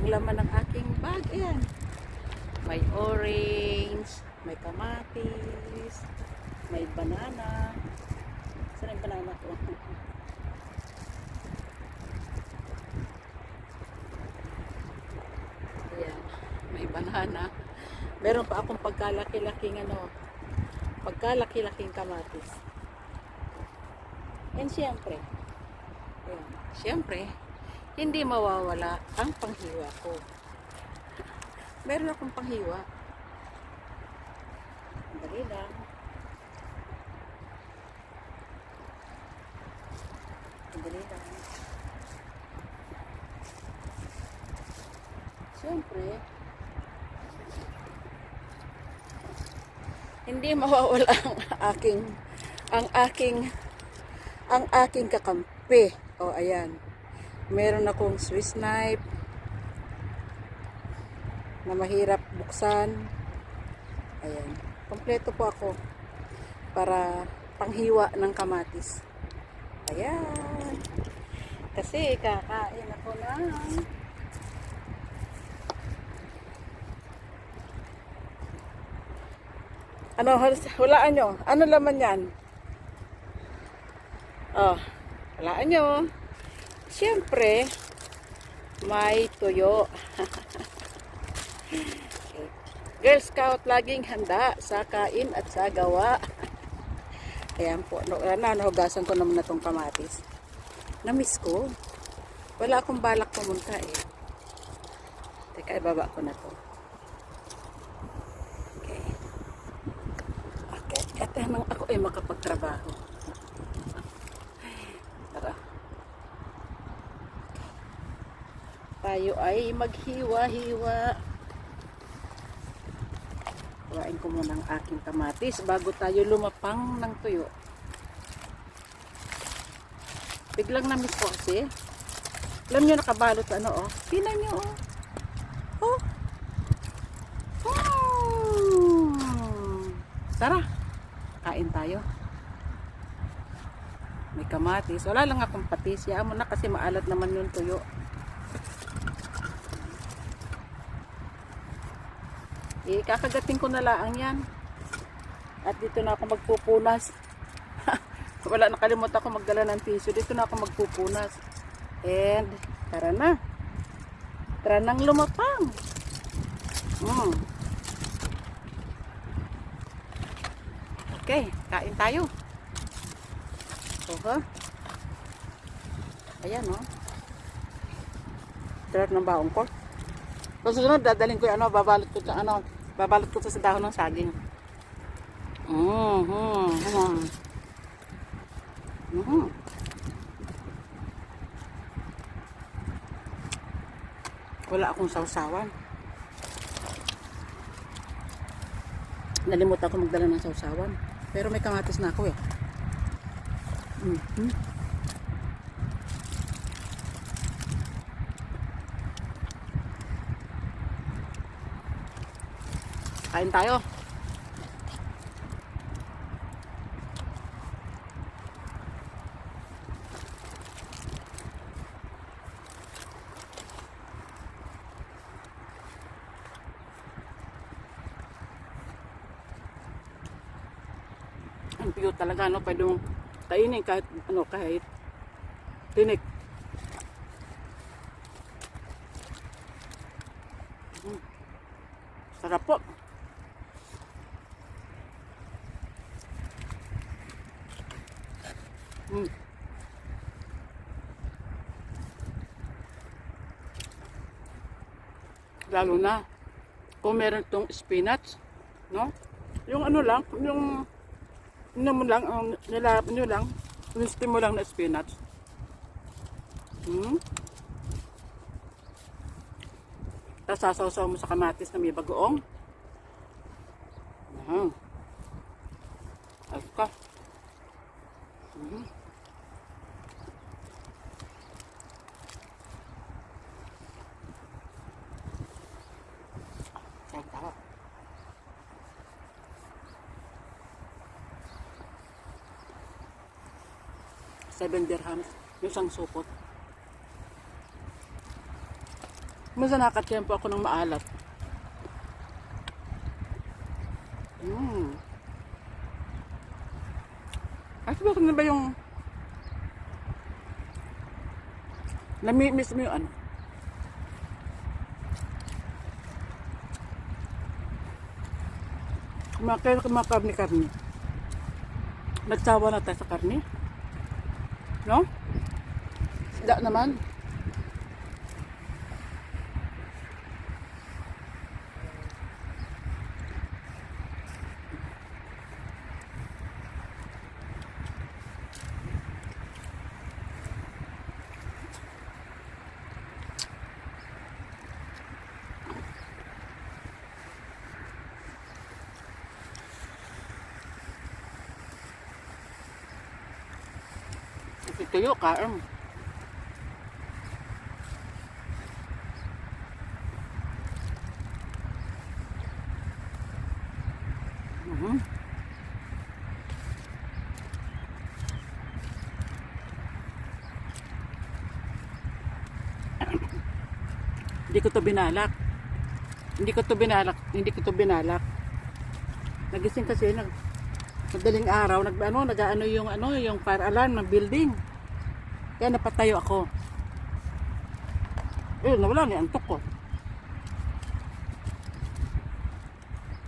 ang laman ng aking bag. Ayan. May orange, may kamatis, may banana. Saan yung banana ko? Ayan. May banana. Meron pa akong pagkalaki-laking ano, pagkalaki-laking kamatis. And siyempre, ayan, siyempre, hindi mawawala ang panghiwa ko. Meron akong panghiwa. Dali lang. Dali lang. Siyempre, hindi mawawala ang aking ang aking ang aking kakampi. O ayan. Meron akong Swiss knife na mahirap buksan. Ayan. Kompleto po ako para panghiwa ng kamatis. Ayan. Kasi kakain ako ng Ano, hulaan nyo. Ano laman yan? Oh, hulaan nyo. Siyempre, may tuyo. Girl Scout laging handa sa kain at sa gawa. Ayan po. No, na, nahugasan ko naman na itong kamatis. Namiss ko. Wala akong balak pumunta eh. Teka, ibaba ko na to. Okay. Okay. At nang ako ay makapagtrabaho. Tara. Tayo ay maghiwa-hiwa. Kuhain ko muna ang aking kamatis bago tayo lumapang ng tuyo. Biglang namiss ko kasi. Alam nyo nakabalot ano oh. Tingnan nyo oh. Oh. Oh. Tara. Kain tayo. May kamatis. Wala lang akong patis. Yaan mo na kasi maalat naman yung tuyo. Eh, kakagating ko na lang yan. At dito na ako magpupunas. Wala nakalimutan ako magdala ng tissue. Dito na ako magpupunas. And, tara na. Tara nang lumapang. Mm. Okay, kain tayo. Oho. Ayan, oh. Sarap ng baong ko. Kung susunod, dadalhin ko yung ano, babalot ko sa ano, babalot ko to sa dahon ng saging. Mm -hmm. Mm -hmm. Wala akong sausawan. Nalimutan ko magdala ng sausawan. Pero may kamatis na ako eh. Mm Kain tayo. Ang cute talaga, no? Pwede mong kainin kahit, ano, kahit tinik. Mm. Sarap po. Mm. Lalo na kung meron tong spinach, no? Yung ano lang, yung ano mo lang, ang nilap nyo lang, steam mo lang na spinach. Hmm? Tapos sasaw-saw mo sa kamatis na may bagoong. Aha. 7 dirhams yung isang supot. Minsan nakatiyan po ako ng maalat. Mm. at bakit na ano ba yung nami-miss mo yung ano? Kumakain kumakarni-karni nagsawa na tayo sa karni No? Sida naman. Kasi tuyo ka. Um. Mhm. Hindi ko to binalak. Hindi ko to binalak. Hindi ko to binalak. Nagising kasi nag madaling araw nag ano nag-ano yung ano yung fire alarm ng building. Kaya napatayo ako. Eh, nawala ni antok ko.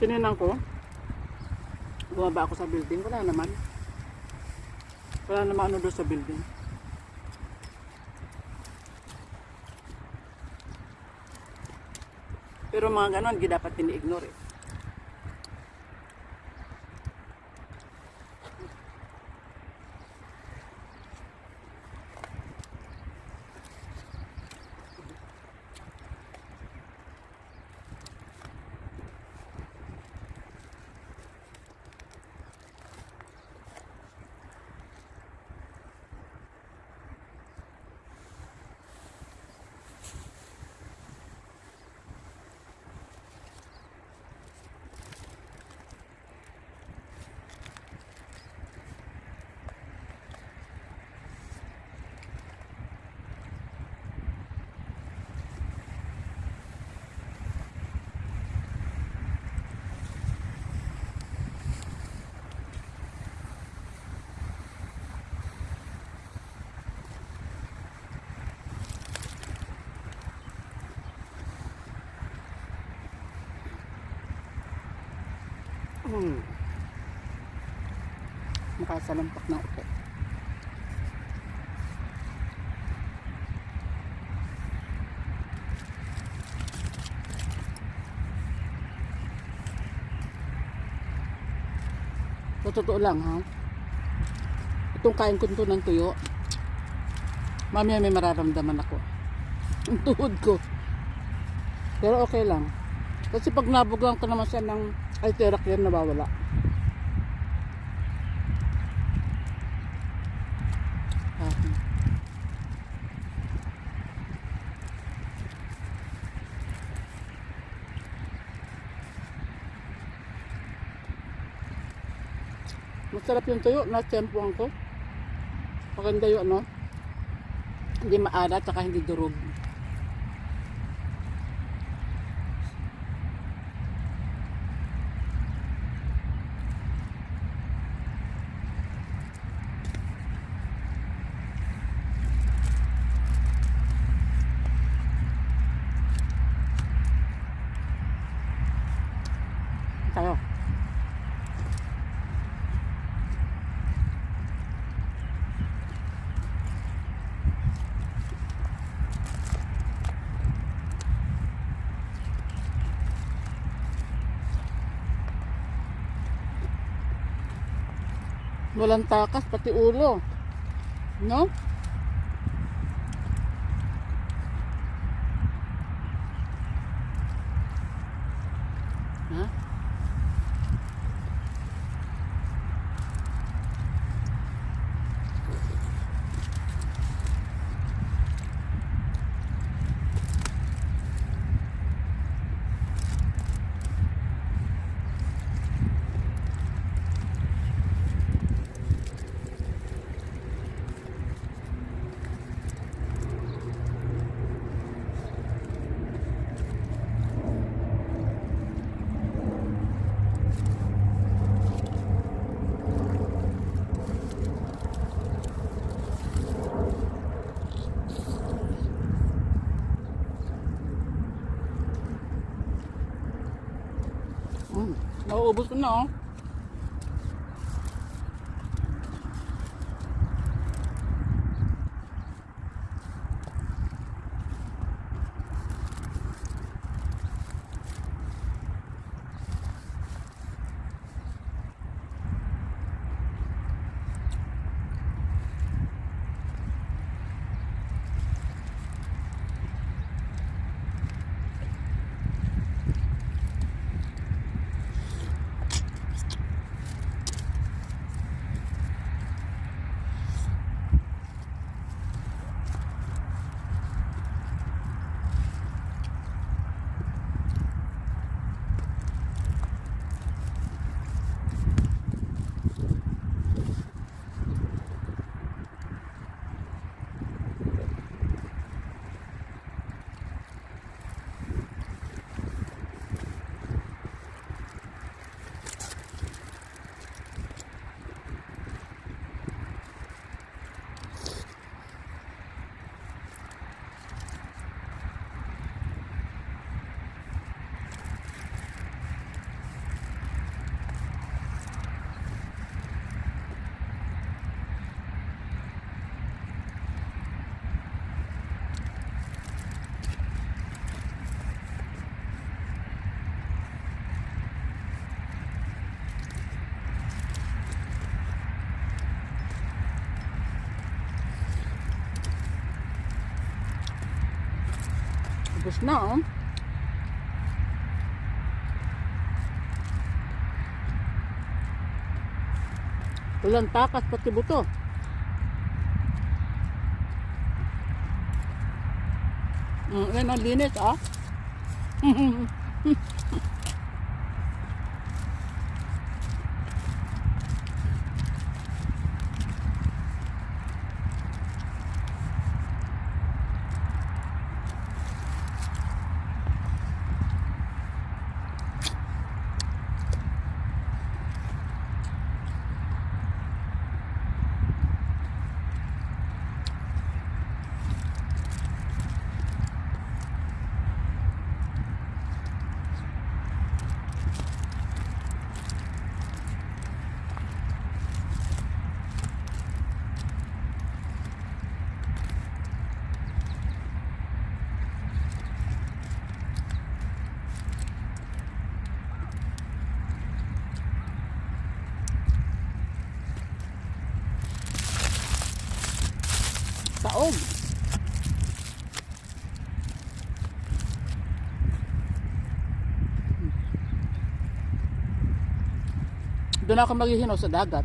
Tininan ko. Bumaba ako sa building. Wala naman. Wala naman ano doon sa building. Pero mga ganon, di dapat tini-ignore eh. Hmm. Makasalampak na upo. Sa totoo lang ha. Itong kain ko to ng tuyo. Mamaya may mararamdaman ako. Ang tuhod ko. Pero okay lang. Kasi pag nabugang ko naman siya ng alterak yan, nawawala. Ah. Masarap yung tuyo, na-tempuan ko. Maganda yung ano. Hindi maalat, saka hindi durog. Tayo. Walang takas, pati ulo. No? Ubus ko Ubus na. Walang takas pati buto. Mm, yan ang linis ah. Doon ako maghihinaw sa dagat.